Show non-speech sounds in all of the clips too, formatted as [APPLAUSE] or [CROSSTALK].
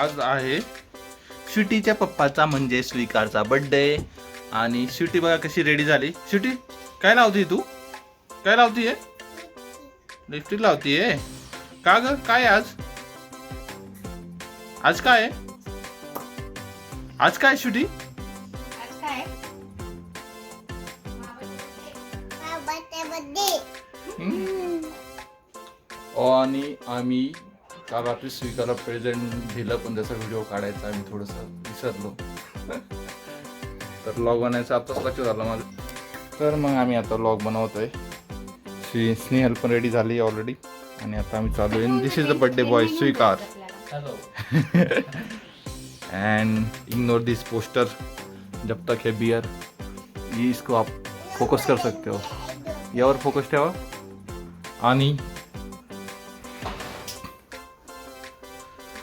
आज आहे स्वीटीच्या पप्पाचा म्हणजे स्वीकारचा बर्थडे आणि स्वीटी बघा कशी रेडी झाली. स्वीटी काय लावती तू? काय लावतीये? लिपस्टिक लावतीये? का ग? काय आज? आज काय आहे? आज काय काय आणि आम्ही काल रात्री स्वीकारला प्रेझेंट दिलं पण त्याचा व्हिडिओ काढायचा आम्ही थोडंसं विसरलो. तर लॉग बनायचं आताच लक्ष झालं माझं. तर मग आम्ही आता लॉग बनवतोय. श्री स्नेहल पण रेडी झाली ऑलरेडी आणि आता आम्ही चालू आहे. This is the birthday boy स्वीकार. एंड इग्नोर दिस पोस्टर जब तक है बियर इसको आप फोकस कर सकते हो. यावर फोकस ठेवा. आणि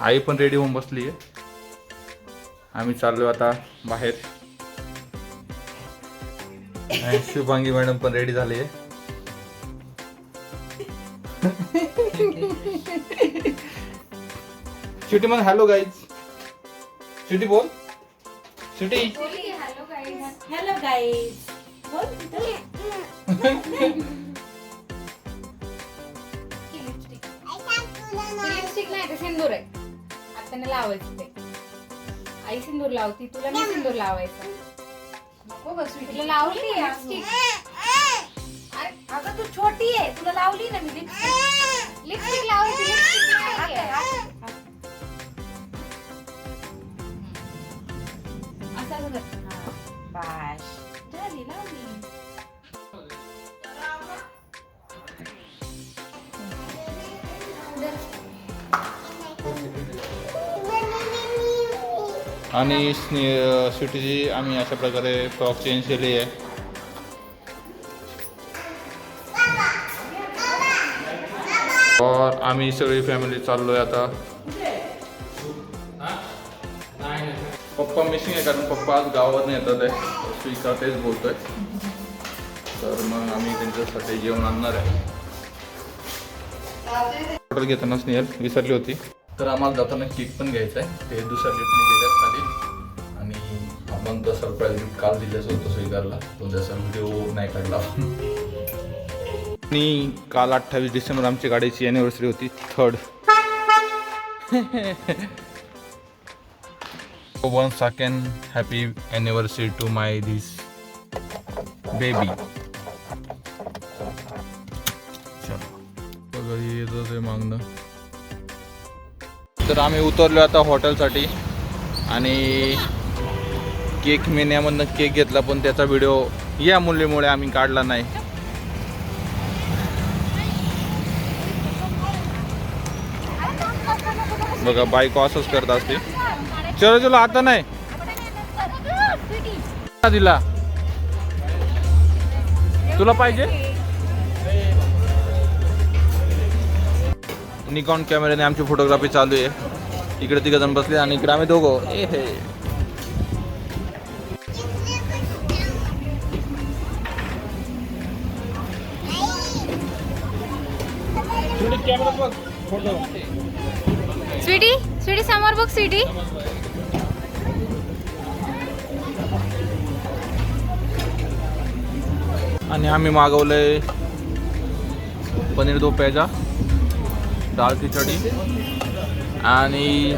आई पण रेडी होऊन बसली आहे. आम्ही चाललो आता बाहेर. शुभांगी मॅडम पण रेडी झाली आहे. शिटी मग हॅलो गाईज शिटी बोल. शिटी हॅलो गाईज लिपस्टिक नाही सिंदूर आहे. नाही लावायचं ते. आई सिंदूर लावती तुला नाही सिंदूर लावायचं. नको स्वीटी तुला लावली अरे अगं तू छोटी आहे. तुला लावली ना मी लिपस्टिक लिपस्टिक लावायची लिपस्टिक असं असं कर. आणि स्ने- स्वीटीची आम्ही अशा प्रकारे फ्रॉक चेंज केली आहे. और आम्ही सगळी फॅमिली चाललोय आता. पप्पा मिसिंग आहे कारण पप्पा आज गावावर नाही येतात आहे. स्वीकार तेच बोलतोय. तर मग आम्ही त्यांच्यासाठी जेवण आणणार आहे. ऑर्डर घेताना स्नेहल विसरली होती. तर आम्हाला जाताना केक पण घ्यायचा आहे ते दुसऱ्या लिफ्टने गेल्यात खाली. आणि आपण तर सरप्राईज गिफ्ट काल दिलेच होतं स्वीकारला. तो जसा व्हिडिओ नाही काढला आणि काल अठ्ठावीस डिसेंबर आमच्या गाडीची अॅनिव्हर्सरी होती third one second happy anniversary to my this baby चलो. बघा येतं ते मागणं. तर आम्ही उतरलो आता हॉटेलसाठी. आणि केक मेन्यामधनं केक घेतला पण त्याचा व्हिडिओ या मुलीमुळे आम्ही काढला नाही. बघा बायको असंच करत असते. चलो चलो आता नाही. दिला. तुला पाहिजे? निकॉन कॅमेऱ्याने आमची फोटोग्राफी चालू आहे. इकडे तिघ जण बसले आणि इकडे आम्ही दोघं. ए हे. स्वीटी स्वीटी समोर बघ स्वीटी. आणि आम्ही मागवलंय पनीर दो पेजा. डाळ खिचडी आणि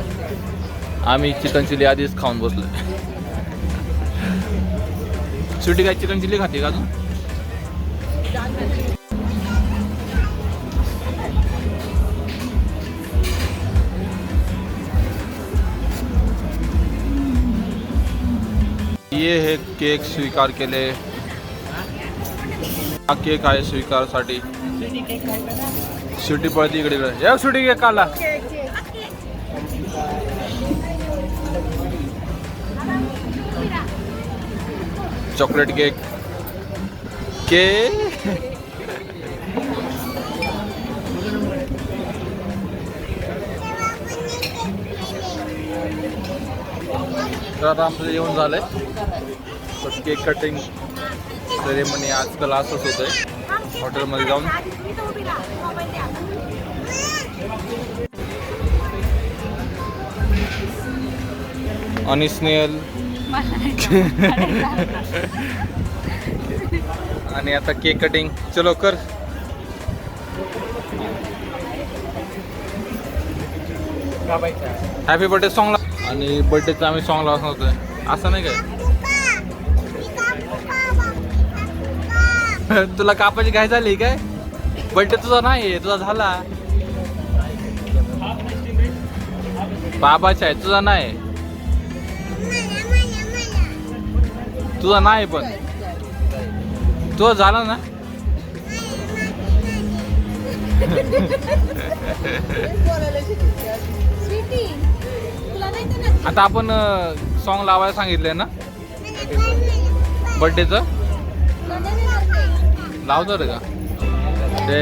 आम्ही चिकन चिली आधीच खाऊन बसलो सुटी काय चिकन चिली खाते का तू ये हे केक स्वीकार केले हा केक आहे स्वीकारसाठी. सुटी पळते इकडे इकडे. या सुटी केक काला. Chocolate cake. के? तर आता आमचं जेवण झालंय. तर केक कटिंग सेरेमनी आजकाल असंच होतंय. हॉटेलमध्ये जाऊन. आणि स्नेहल. [LAUGHS] आणि आता केक कटिंग. चलो कर. हॅपी बर्थडे सॉंग आणि बर्थडेचं आम्ही सॉंग लावत नव्हतं असं नाही काय? [LAUGHS] तुला कापाची घाय झाली काय? बर्थडे तुझा नाही तुझा झाला. बाबाचा आहे तुझा नाही. तुझा नाही पण. तुझा झाला ना? आता आपण सॉन्ग लावायला सांगितलंय ना? बर्थडेचं लावतो रे का? Day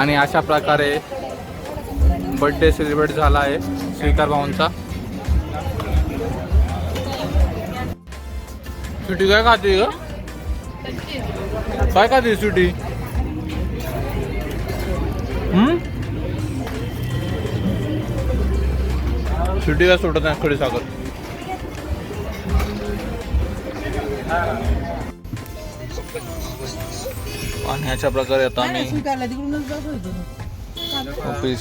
आणि अशा प्रकारे बड्डे सेलिब्रेट झाला आहे स्वीकार भाऊंचा. सुटी काय खाते ग? काय खाते सुटी सुटी काय सोडत नाही खडी साखर. आणि अशा प्रकारे आता आम्ही ऑफिस.